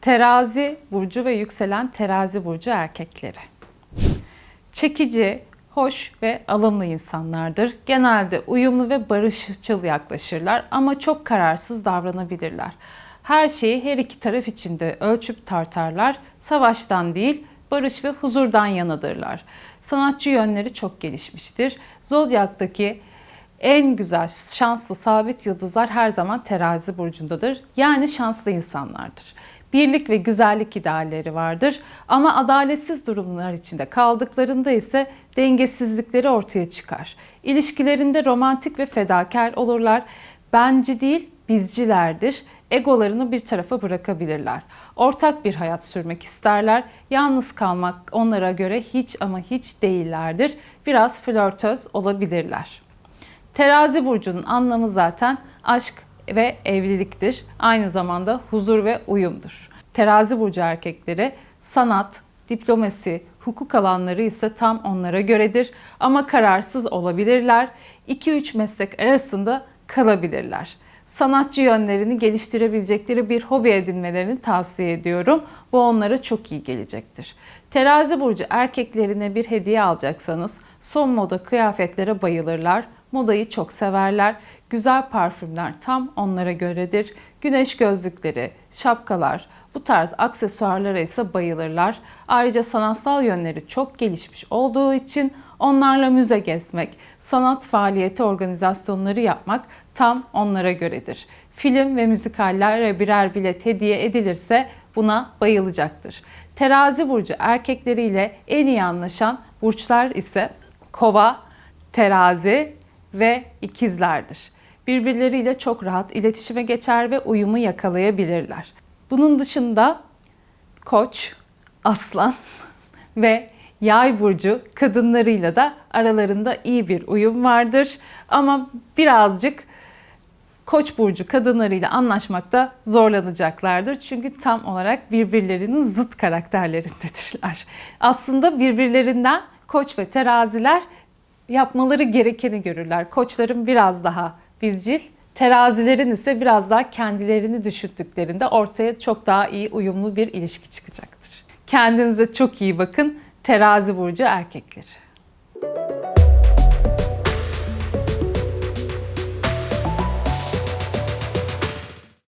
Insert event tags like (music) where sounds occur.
Terazi burcu ve yükselen terazi burcu erkekleri. Çekici, hoş ve alımlı insanlardır. Genelde uyumlu ve barışçıl yaklaşırlar ama çok kararsız davranabilirler. Her şeyi her iki taraf içinde ölçüp tartarlar. Savaştan değil, barış ve huzurdan yanadırlar. Sanatçı yönleri çok gelişmiştir. Zodyak'taki en güzel, şanslı, sabit yıldızlar her zaman terazi burcundadır. Yani şanslı insanlardır. Birlik ve güzellik idealleri vardır. Ama adaletsiz durumlar içinde kaldıklarında ise dengesizlikleri ortaya çıkar. İlişkilerinde romantik ve fedakar olurlar. Benci değil, bizcilerdir. Egolarını bir tarafa bırakabilirler. Ortak bir hayat sürmek isterler. Yalnız kalmak onlara göre hiç ama hiç değillerdir. Biraz flörtöz olabilirler. Terazi burcunun anlamı zaten aşk ve evliliktir. Aynı zamanda huzur ve uyumdur. Terazi burcu erkekleri sanat, diplomasi, hukuk alanları ise tam onlara göredir ama kararsız olabilirler. 2-3 meslek arasında kalabilirler. Sanatçı yönlerini geliştirebilecekleri bir hobi edinmelerini tavsiye ediyorum. Bu onlara çok iyi gelecektir. Terazi burcu erkeklerine bir hediye alacaksanız son moda kıyafetlere bayılırlar. Modayı çok severler. Güzel parfümler tam onlara göredir. Güneş gözlükleri, şapkalar, bu tarz aksesuarlara ise bayılırlar. Ayrıca sanatsal yönleri çok gelişmiş olduğu için onlarla müze gezmek, sanat faaliyeti organizasyonları yapmak tam onlara göredir. Film ve müzikallere birer bilet hediye edilirse buna bayılacaktır. Terazi burcu erkekleriyle en iyi anlaşan burçlar ise Kova, Terazi ve ikizlerdir. Birbirleriyle çok rahat iletişime geçer ve uyumu yakalayabilirler. Bunun dışında Koç, Aslan (laughs) ve Yay burcu kadınlarıyla da aralarında iyi bir uyum vardır. Ama birazcık Koç burcu kadınlarıyla anlaşmakta zorlanacaklardır. Çünkü tam olarak birbirlerinin zıt karakterlerindedirler. Aslında birbirlerinden Koç ve Teraziler yapmaları gerekeni görürler. Koçların biraz daha bizcil, terazilerin ise biraz daha kendilerini düşündüklerinde ortaya çok daha iyi uyumlu bir ilişki çıkacaktır. Kendinize çok iyi bakın. Terazi burcu erkekleri.